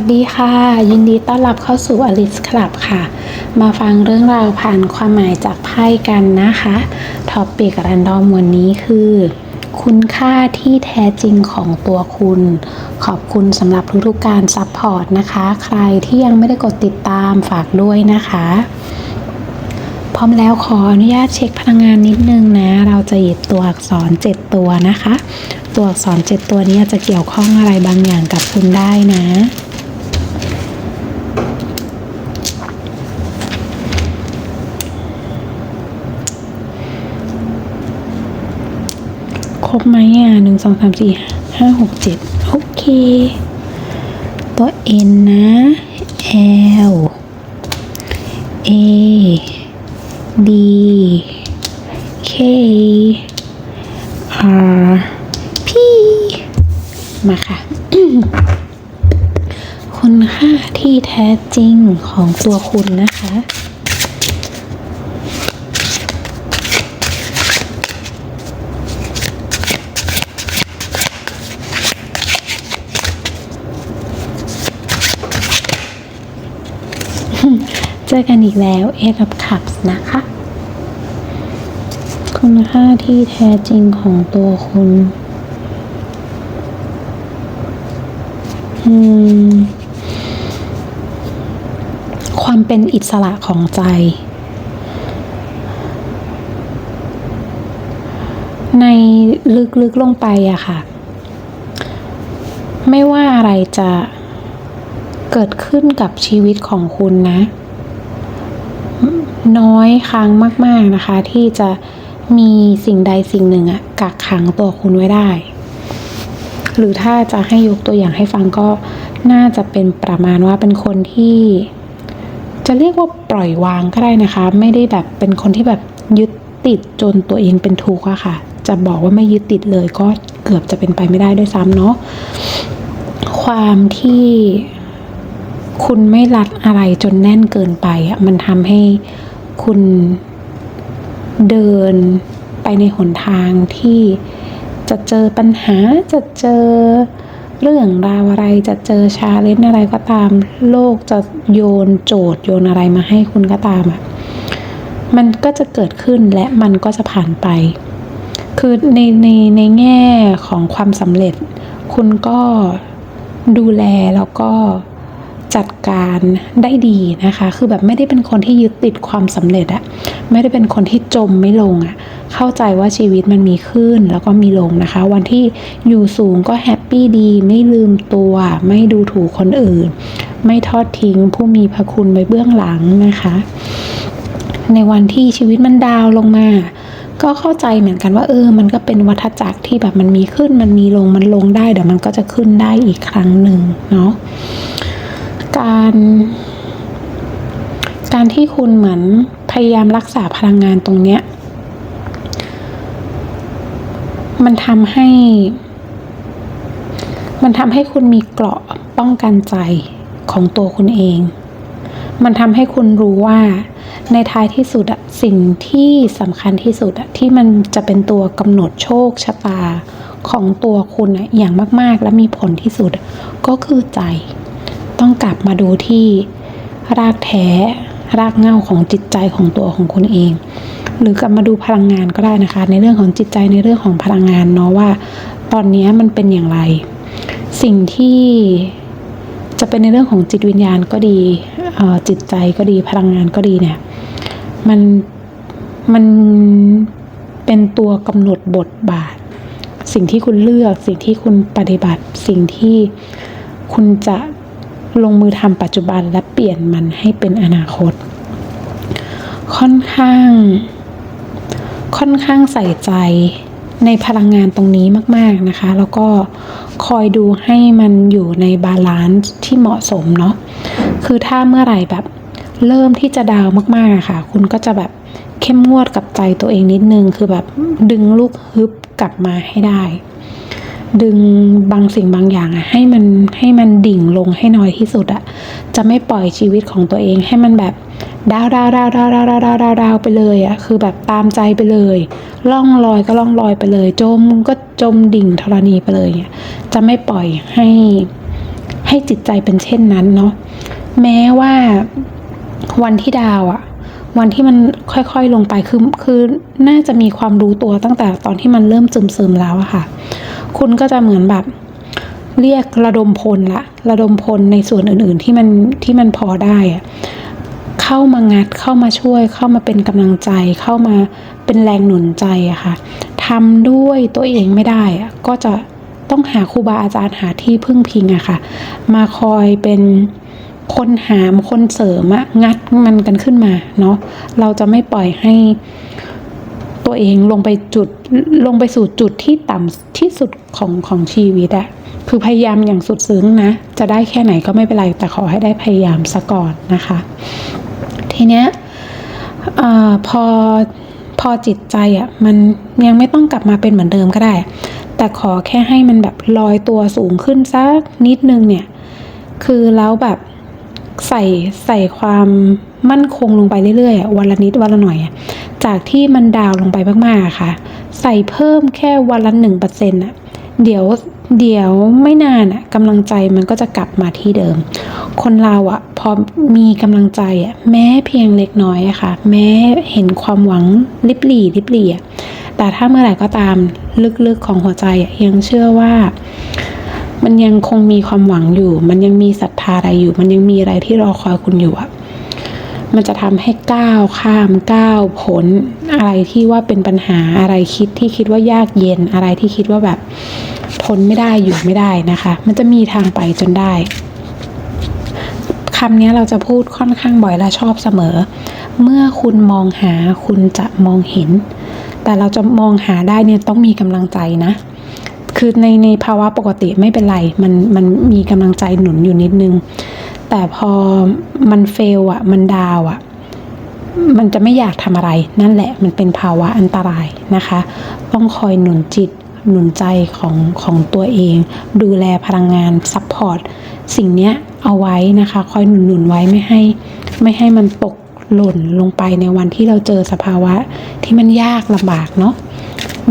วัสดีค่ะ ยินดีต้อนรับเข้าสู่อลิสคลับค่ะ มาฟังเรื่องราวผ่านความหมายจากไพ่กันนะคะท็อปปิกรันดอมวันนี้คือ คุณค่าที่แท้จริงของตัวคุณ ขอบคุณสำหรับทุกๆการซัพพอร์ตนะคะ ใครที่ยังไม่ได้กดติดตามฝากด้วยนะคะ พร้อมแล้วขออนุญาตเช็คพลังงานนิดนึงนะ เราจะหยิบตัวอักษร 7 ตัวนะคะตัวอักษร7ตัวนี้จะเกี่ยวข้องอะไรบางอย่างกับคุณได้นะ ครบไหมอะหนึ่งสองสามสี่ห้าหกเจ็ดโอเค ตัว N นะ L A D K R P มาค่ะ คุณค่าที่แท้จริงของตัวคุณนะคะ เจอกันอีกแล้วเอกับคับนะคะ คุณค่าที่แท้จริงของตัวคุณ อืม ความเป็นอิสระของใจ ในลึกๆลงไปอะค่ะ ไม่ว่าอะไรจะเกิดขึ้นกับชีวิตของคุณนะ น้อยครั้งมาก ๆนะคะ ที่จะมีสิ่งใดสิ่งหนึ่งอะกักขังตัวคุณไว้ได้ หรือถ้าจะให้ยกตัวอย่างให้ฟังก็น่าจะเป็นประมาณว่าเป็นคนที่ จะเรียกว่าปล่อยวางก็ได้นะคะ ไม่ได้แบบเป็นคนที่แบบยึดติดจนตัวเองเป็นทุกข์อะค่ะ จะบอกว่าไม่ยึดติดเลยก็เกือบจะเป็นไปไม่ได้ด้วยซ้ำเนาะความที่คุณไม่รัดอะไรจนแน่นเกินไปอะมันทำให้ คุณเดินไปในหนทางที่จะเจอปัญหาจะเจอเรื่องราวอะไรจะเจอชาเลนจ์อะไรก็ตาม โลกจะโยนโจทย์โยนอะไรมาให้คุณก็ตามอะมันก็จะเกิดขึ้นและมันก็จะผ่านไป คือในในในแง่ของความสำเร็จ คุณก็ดูแลแล้วก็ จัดการได้ดีนะคะ คือแบบไม่ได้เป็นคนที่ยึดติดความสำเร็จอะไม่ได้เป็นคนที่จมไม่ลงอะเข้าใจว่าชีวิตมันมีขึ้นแล้วก็มีลงนะคะ วันที่อยู่สูงก็แฮปปี้ดี ไม่ลืมตัว ไม่ดูถูกคนอื่น ไม่ทอดทิ้งผู้มีพระคุณไว้เบื้องหลังนะคะ ในวันที่ชีวิตมันดาวลงมาก็เข้าใจเหมือนกันว่าเออ มันก็เป็นวัฏจักรที่แบบมันมีขึ้น มันมีลง มันลงได้เดี๋ยวมันก็จะขึ้นได้อีกครั้งหนึ่งเนาะ การ การที่คุณเหมือนพยายามรักษาพลังงานตรงเนี้ย มันทำให้ มันทำให้คุณมีเกราะป้องกันใจของตัวคุณเอง มันทำให้คุณรู้ว่าในท้ายที่สุดอะสิ่งที่สำคัญที่สุดอะที่มันจะเป็นตัวกำหนดโชคชะตาของตัวคุณอะอย่างมาก ๆ และมีผลที่สุดก็คือใจ ต้องกลับมาดูที่รากแท้ รากเง้าของจิตใจของตัวของคุณเอง หรือกลับมาดูพลังงานก็ได้นะคะ ในเรื่องของจิตใจในเรื่องของพลังงานเนาะว่า ตอนนี้มันเป็นอย่างไร สิ่งที่จะเป็นในเรื่องของจิตวิญญาณก็ดีจิตใจก็ดีพลังงานก็ดีเนี่ยมันมันเป็นตัวกำหนดบทบาท สิ่งที่คุณเลือก สิ่งที่คุณปฏิบัติ สิ่งที่คุณจะ ลงมือทำปัจจุบันและเปลี่ยนมันให้เป็นอนาคต ค่อนข้าง ค่อนข้างใส่ใจในพลังงานตรงนี้มาก ๆนะคะ แล้วก็คอยดูให้มันอยู่ในบาลานซ์ที่เหมาะสมเนาะคือถ้าเมื่อไหร่แบบเริ่มที่จะดาวมากๆะค่ะ คุณก็จะแบบเข้มงวดกับใจตัวเองนิดนึง คือแบบดึงลูกฮึบกลับมาให้ได้ ดึงบางสิ่งบางอย่างอะให้มันให้มันดิ่งลงให้น้อยที่สุดอะจะไม่ปล่อยชีวิตของตัวเองให้มันแบบดาวดาวดาวดาวดาวดาวดาวดาวดาวไปเลยอะคือแบบตามใจไปเลย ล่องลอยก็ล่องลอยไปเลย จมก็จมดิ่งธรณีไปเลยเนี่ยจะไม่ปล่อยให้ให้จิตใจเป็นเช่นนั้นเนาะแม้ว่าวันที่ดาวอะวันที่มันค่อยๆลงไปคือคือน่าจะมีความรู้ตัวตั้งแต่ตอนที่มันเริ่มซึมๆแล้วอะค่ะ คุณก็จะเหมือนแบบเรียกระดมพลละระดมพลในส่วนอื่นๆที่มันที่มันพอได้อะเข้ามางัดเข้ามาช่วย เข้ามาเป็นกำลังใจ เข้ามาเป็นแรงหนุนใจอะค่ะทำด้วยตัวเองไม่ได้อะก็จะต้องหาครูบาอาจารย์หาที่พึ่งพิงอะค่ะ มาคอยเป็นคนหามคนเสริมอะงัดมันกันขึ้นมาเนาะเราจะไม่ปล่อยให้ เองลงไปจุดลงไปสู่จุดที่ต่ำที่สุดของของชีวิตอะคือพยายามอย่างสุดซึ้งนะ จะได้แค่ไหนก็ไม่เป็นไร แต่ขอให้ได้พยายามซะก่อนนะคะ ทีเนี้ยอพอพอจิตใจอะ่ะมันยังไม่ต้องกลับมาเป็นเหมือนเดิมก็ได้ แต่ขอแค่ให้มันแบบลอยตัวสูงขึ้นสักนิดนึงเนี่ย คือแล้วแบบใส่ใส่ความมั่นคงลงไปเรื่อยๆวันละนิดวันละหน่อยอะ จากที่มันดาวลงไปมากๆค่ะ ใส่เพิ่มแค่วันละหนึ่งเปอร์เซ็นต์อะเดี๋ยวเดี๋ยวไม่นานอะกำลังใจมันก็จะกลับมาที่เดิม คนเราอะพอมีกำลังใจอะแม้เพียงเล็กน้อยอะค่ะ แม้เห็นความหวังลิบหลี่ลิบหลี่อะแต่ถ้าเมื่อไหร่ก็ตามลึกๆของหัวใจอะยังเชื่อว่ามันยังคงมีความหวังอยู่ มันยังมีศรัทธาอะไรอยู่ มันยังมีอะไรที่รอคอยคุณอยู่อะ มันจะทำให้ก้าวข้ามก้าวพ้นอะไรที่ว่าเป็นปัญหาอะไรคิดที่คิดว่ายากเย็นอะไรที่คิดว่าแบบทนไม่ได้อยู่ไม่ได้นะคะ มันจะมีทางไปจนได้คำนี้เราจะพูดค่อนข้างบ่อยและชอบเสมอ เมื่อคุณมองหาคุณจะมองเห็น แต่เราจะมองหาได้เนี่ยต้องมีกำลังใจนะคือในในภาวะปกติไม่เป็นไร มันมันมีกำลังใจหนุนอยู่นิดนึง แต่พอมันเฟลอะมันดาวอะมันจะไม่อยากทำอะไร นั่นแหละมันเป็นภาวะอันตรายนะคะ ต้องคอยหนุนจิตหนุนใจของของตัวเอง ดูแลพลังงานซัพพอร์ตสิ่งเนี้ยเอาไว้นะคะ คอยหนุนหนุนไว้ไม่ให้ ไม่ให้มันตกหล่นลงไปในวันที่เราเจอสภาวะที่มันยากลำบากเนาะ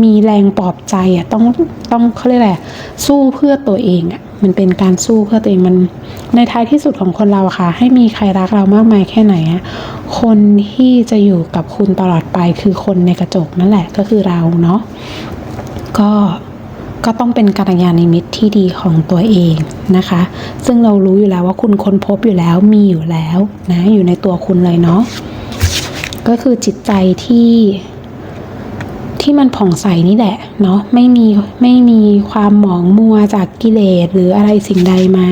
มีแรงปลอบใจอะต้องต้องเขาเรียกอะไรสู้เพื่อตัวเองอะ มันเป็นการสู้เพื่อตัวเองมันในท้ายที่สุดของคนเราอะค่ะ ให้มีใครรักเรามากมายแค่ไหนอะคนที่จะอยู่กับคุณตลอดไปคือคนในกระจกนั่นแหละก็คือเราเนาะก็ก็ต้องเป็นกัลยาณมิตรที่ดีของตัวเองนะคะ ซึ่งเรารู้อยู่แล้วว่าคุณค้นพบอยู่แล้วมีอยู่แล้วนะอยู่ในตัวคุณเลยเนาะก็คือจิตใจที่ ที่มันผ่องใสนี่แหละเนาะไม่มีไม่มีความหมองมัวจากกิเลสหรืออะไรสิ่งใดมา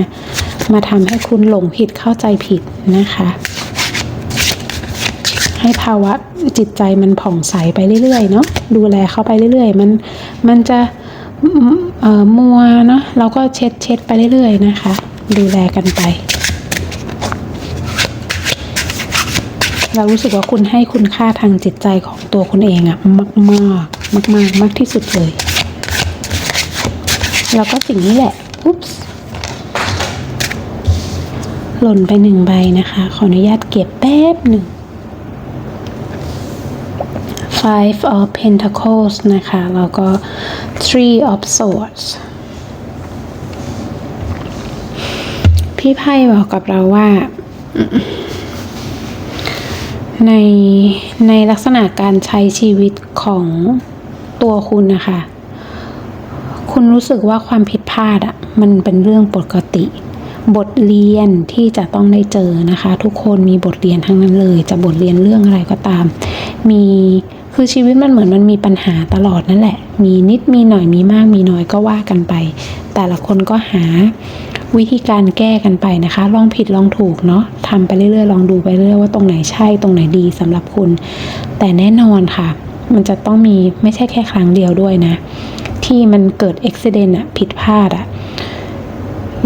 มาทำให้คุณหลงผิดเข้าใจผิดนะคะ ให้ภาวะจิตใจมันผ่องใสไปเรื่อยๆเนาะดูแลเข้าไปเรื่อยๆ มันมันจะเอ่อมัวเนาะเราก็เช็ดเช็ดไปเรื่อยๆนะคะ ดูแลกันไป เรารู้สึกว่าคุณให้คุณค่าทางจิตใจของตัวคุณเองอะมากมากมากมากมากที่สุดเลย แล้วก็สิ่งนี้แหละอุ๊บหล่นไปหนึ่งใบนะคะ ขออนุญาตเก็บแป๊บหนึ่ง Five of Pentacles นะคะ แล้วก็ Three of Swords พี่ไพ่บอกกับเราว่า ในในลักษณะการใช้ชีวิตของตัวคุณนะคะ คุณรู้สึกว่าความผิดพลาดอะมันเป็นเรื่องปกติ บทเรียนที่จะต้องได้เจอนะคะ ทุกคนมีบทเรียนทั้งนั้นเลย จะบทเรียนเรื่องอะไรก็ตาม มีคือชีวิตมันเหมือนมันมีปัญหาตลอดนั่นแหละ มีนิดมีหน่อยมีมากมีน้อยก็ว่ากันไป แต่ละคนก็หาวิธีการแก้กันไปนะคะ ลองผิดลองถูกเนาะ ทำไปเรื่อยๆ ลองดูไปเรื่อยๆว่าตรงไหนใช่ตรงไหนดีสำหรับคุณ แต่แน่นอนค่ะ มันจะต้องมีไม่ใช่แค่ครั้งเดียวด้วยนะ ที่มันเกิดอุบิเหตุอะผิดพลาดอะ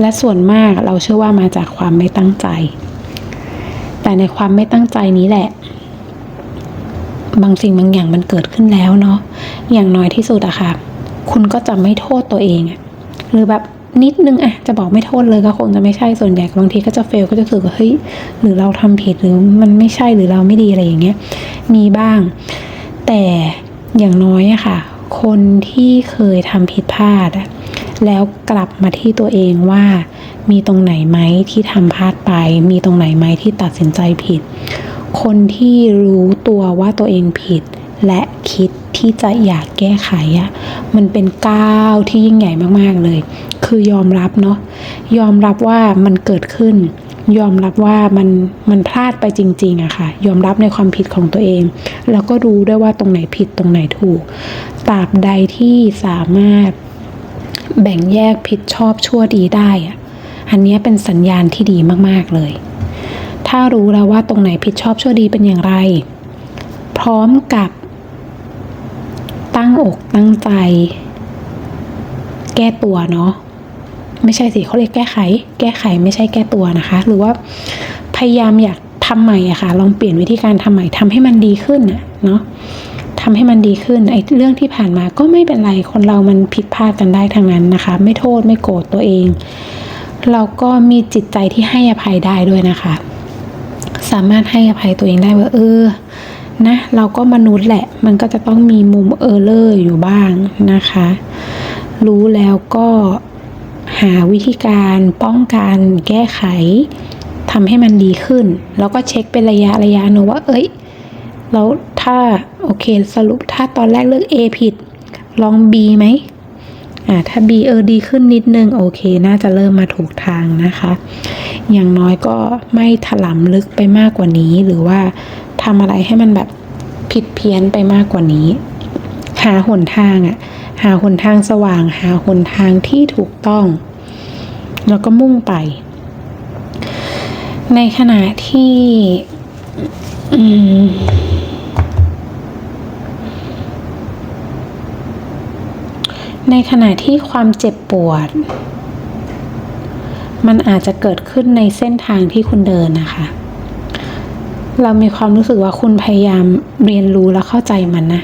และส่วนมากเราเชื่อว่ามาจากความไม่ตั้งใจ แต่ในความไม่ตั้งใจนี้แหละ บางสิ่งบางอย่างมันเกิดขึ้นแล้วเนาะอย่างน้อยที่สุดอะค่ะ คุณก็จะไม่โทษตัวเองอะหรือแบบ นิดนึงอะจะบอกไม่โทษเลยก็คงจะไม่ใช่ส่วนใหญ่บางทีก็จะเฟลก็จะรู้สึกว่าเฮ้ยหรือเราทำผิดหรือมันไม่ใช่หรือเราไม่ดีอะไรอย่างเงี้ยมีบ้าง แต่อย่างน้อยอะค่ะ คนที่เคยทำผิดพลาดอะแล้วกลับมาที่ตัวเองว่า มีตรงไหนไหมที่ทำพลาดไป มีตรงไหนไหมที่ตัดสินใจผิด คนที่รู้ตัวว่าตัวเองผิดและคิดที่จะอยากแก้ไขอะ่ะมันเป็นก้าวที่ยิ่งใหญ่มากๆเลย คือยอมรับเนาะยอมรับว่ามันเกิดขึ้น ยอมรับว่ามันมันพลาดไปจริงๆอะค่ะ ยอมรับในความผิดของตัวเอง แล้วก็รู้ด้วยว่าตรงไหนผิดตรงไหนถูกตราบใดที่สามารถแบ่งแยกผิดชอบชั่วดีได้อะอันนี้เป็นสัญญาณที่ดีมากๆเลย ถ้ารู้แล้วว่าตรงไหนผิดชอบชั่วดีเป็นอย่างไร พร้อมกับตั้งอกตั้งใจ แก้ตัวเนาะ ไม่ใช่สิเขาเรียกแก้ไข แก้ไขไม่ใช่แก้ตัวนะคะ หรือว่าพยายามอยากทำใหม่อะค่ะ ลองเปลี่ยนวิธีการทำใหม่ทำให้มันดีขึ้นอะเนาะทำให้มันดีขึ้นไอ้เรื่องที่ผ่านมาก็ไม่เป็นไรคนเรามันผิดพลาดกันได้ทั้งนั้นนะคะ ไม่โทษไม่โกรธตัวเอง เราก็มีจิตใจที่ให้อภัยได้ด้วยนะคะ สามารถให้อภัยตัวเองได้ว่าเออนะเราก็มนุษย์แหละ มันก็จะต้องมีมุมเออเลอร์อยู่บ้างนะคะ รู้แล้วก็ หาวิธีการป้องกันแก้ไขทำให้มันดีขึ้น แล้วก็เช็คเป็นระยะระยะเนอะว่า เอ้ยแล้วถ้าโอเคสรุปถ้าตอนแรกเลือก A ผิด ลอง B ไหมอ่าถ้า B เออดีขึ้นนิดนึงโอเค น่าจะเริ่มมาถูกทางนะคะ อย่างน้อยก็ไม่ถลำลึกไปมากกว่านี้หรือว่าทำอะไรให้มันแบบผิดเพี้ยนไปมากกว่านี้ หาหนทางอะหาหนทางสว่าง หาหนทางที่ถูกต้อง แล้วก็มุ่งไป ในขณะที่ในขณะที่ความเจ็บปวด มันอาจจะเกิดขึ้นในเส้นทางที่คุณเดินนะคะ เรามีความรู้สึกว่าคุณพยายามเรียนรู้และเข้าใจมันนะ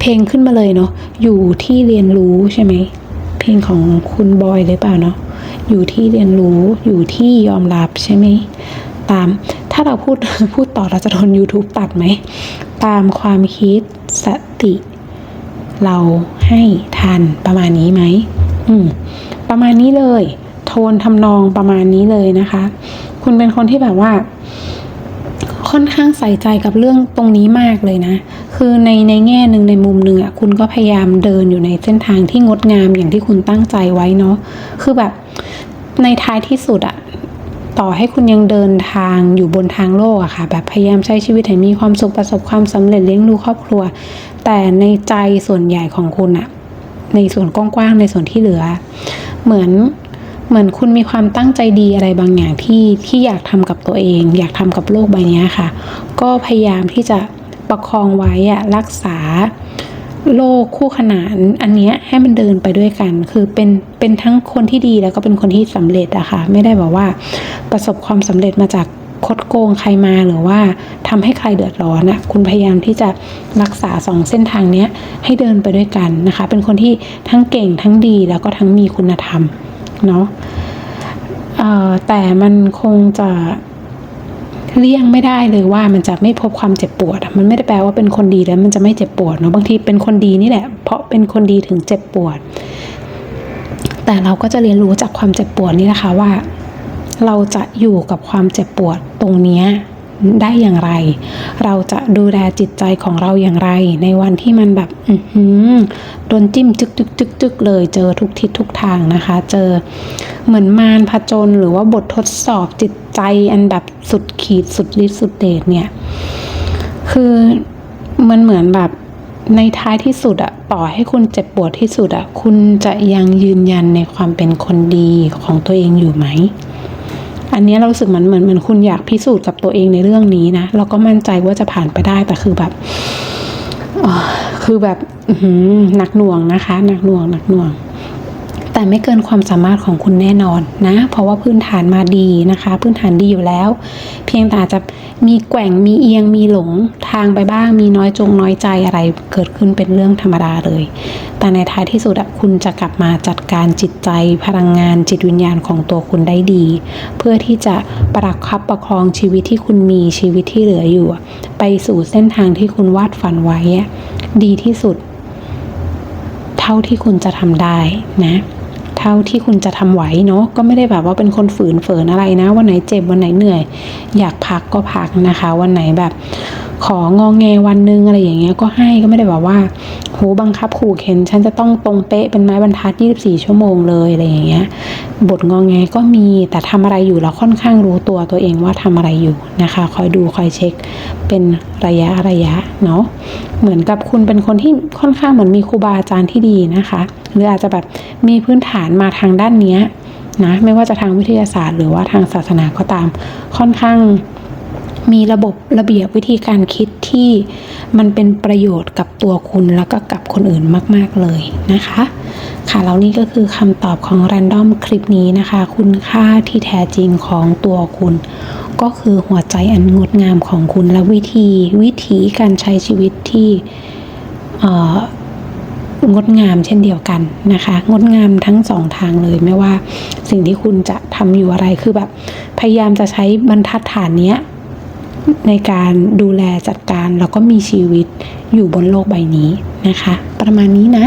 เพลงขึ้นมาเลยเนาะ อยู่ที่เรียนรู้ใช่ไหม เพลงของคุณบอยหรือเปล่าเนาะ อยู่ที่เรียนรู้อยู่ที่ยอมรับใช่ไหมตามถ้าเราพูดพูดต่อเราจะโดน YouTube ตัดไหม ตามความคิดสติ เราให้ทันประมาณนี้ไหมอืมประมาณนี้เลย โทนทำนองประมาณนี้เลยนะคะ คุณเป็นคนที่แบบว่า ค่อนข้างใส่ใจกับเรื่องตรงนี้มากเลยนะ คือในในแง่หนึ่งในมุมหนึ่งอะคุณก็พยายามเดินอยู่ในเส้นทางที่งดงามอย่างที่คุณตั้งใจไว้เนาะคือแบบ ในท้ายที่สุดอะต่อให้คุณยังเดินทางอยู่บนทางโลกอะค่ะ แบบพยายามใช้ชีวิตให้มีความสุขประสบความสำเร็จเลี้ยงดูครอบครัว แต่ในใจส่วนใหญ่ของคุณอะในส่วนกว้างๆในส่วนที่เหลือ เหมือนเหมือนคุณมีความตั้งใจดีอะไรบางอย่างที่ที่อยากทำกับตัวเอง อยากทำกับโลกใบนี้ค่ะ ก็พยายามที่จะประคองไว้อะรักษา โลกคู่ขนานอันเนี้ยให้มันเดินไปด้วยกัน คือเป็นเป็นทั้งคนที่ดีแล้วก็เป็นคนที่สำเร็จอะค่ะไม่ได้แบบว่าประสบความสำเร็จมาจากคดโกงใครมาหรือว่าทำให้ใครเดือดร้อนอะคุณพยายามที่จะรักษาสองเส้นทางเนี้ยให้เดินไปด้วยกันนะคะ เป็นคนที่ทั้งเก่งทั้งดีแล้วก็ทั้งมีคุณธรรมเนาะแต่มันคงจะ เลี่ยงไม่ได้เลยว่ามันจะไม่พบความเจ็บปวด มันไม่ได้แปลว่าเป็นคนดีแล้วมันจะไม่เจ็บปวดเนาะบางทีเป็นคนดีนี่แหละ เพราะเป็นคนดีถึงเจ็บปวด แต่เราก็จะเรียนรู้จากความเจ็บปวดนี่นะคะว่า เราจะอยู่กับความเจ็บปวดตรงนี้ ได้อย่างไร เราจะดูแลจิตใจของเราอย่างไร ในวันที่มันแบบอืโดนจิ้มจึกจึกจึกจึกเลย เจอทุกทิศทุกทางนะคะ เจอเหมือนมารผจญหรือว่าบททดสอบจิตใจอันแบบสุดขีดสุดฤทธิ์สุดเดชเนี่ย คือมันเหมือนแบบในท้ายที่สุดอะต่อให้คุณเจ็บปวดที่สุดอะคุณจะยังยืนยันในความเป็นคนดีของตัวเองอยู่ไหม อันนี้เราสึกเหมือนเหมือนเหมือนคุณอยากพิสูจน์กับตัวเองในเรื่องนี้นะเราก็มั่นใจว่าจะผ่านไปได้แต่คือแบบคือแบบหนักหน่วงนะคะ หนักหน่วงหนักหน่วง แต่ไม่เกินความสามารถของคุณแน่นอนนะ เพราะว่าพื้นฐานมาดีนะคะ พื้นฐานดีอยู่แล้ว เพียงแต่อาจจะมีแกว่งมีเอียงมีหลงทางไปบ้าง มีน้อยจงน้อยใจอะไรเกิดขึ้นเป็นเรื่องธรรมดาเลย แต่ในท้ายที่สุดคุณจะกลับมาจัดการจิตใจ พลังงานจิตวิญญาณของตัวคุณได้ดี เพื่อที่จะประคับประคองชีวิตที่คุณมีชีวิตที่เหลืออยู่ ไปสู่เส้นทางที่คุณวาดฝันไว้ดีที่สุดเท่าที่คุณจะทำได้นะ เท่าที่คุณจะทำไหวเนาะก็ไม่ได้แบบว่าเป็นคนฝืนเฝินอะไรนะ วันไหนเจ็บวันไหนเหนื่อย อยากพักก็พักนะคะ วันไหนแบบ ขององแงวันหนึงอะไรอย่างเงี้ยก็ให้ก็ไม่ได้แบบว่าโหบังคับขู่เข็นฉันจะต้องตรงเป๊ะเป็นไม้บรรทัด 24 ชั่วโมงเลยอะไรอย่างเงี้ย บทงองแงก็มีแต่ทำอะไรอยู่เราค่อนข้างรู้ตัวตัวเองว่าทำอะไรอยู่นะคะ คอยดูคอยเช็คเป็นระยะระยะเนาะเหมือนกับคุณเป็นคนที่ค่อนข้างเหมือนมีครูบาอาจารย์ที่ดีนะคะ หรืออาจจะแบบมีพื้นฐานมาทางด้านเนี้ยนะไม่ว่าจะทางวิทยาศาสตร์ หรือว่าทางศาสนาก็ตาม ค่อนข้างมีระบบระเบียบวิธีการคิดที่มันเป็นประโยชน์กับตัวคุณแล้วก็กับคนอื่นมาก ๆ เลยนะคะ ค่ะแล้วนี่ก็คือคำตอบของ Random คลิปนี้นะคะ คุณค่าที่แท้จริงของตัวคุณ ก็คือหัวใจอันงดงามของคุณและวิธีวิธีการใช้ชีวิตที่องดงามเช่นเดียวกันนะคะ งดงามทั้งสองทางเลยไม่ว่าสิ่งที่คุณจะทำอยู่อะไรคือแบบ พยายามจะใช้บรรทัดฐานเนี้ยในการดูแลจัดการแล้วก็มีชีวิตอยู่บนโลกใบนี้นะคะ ประมาณนี้นะ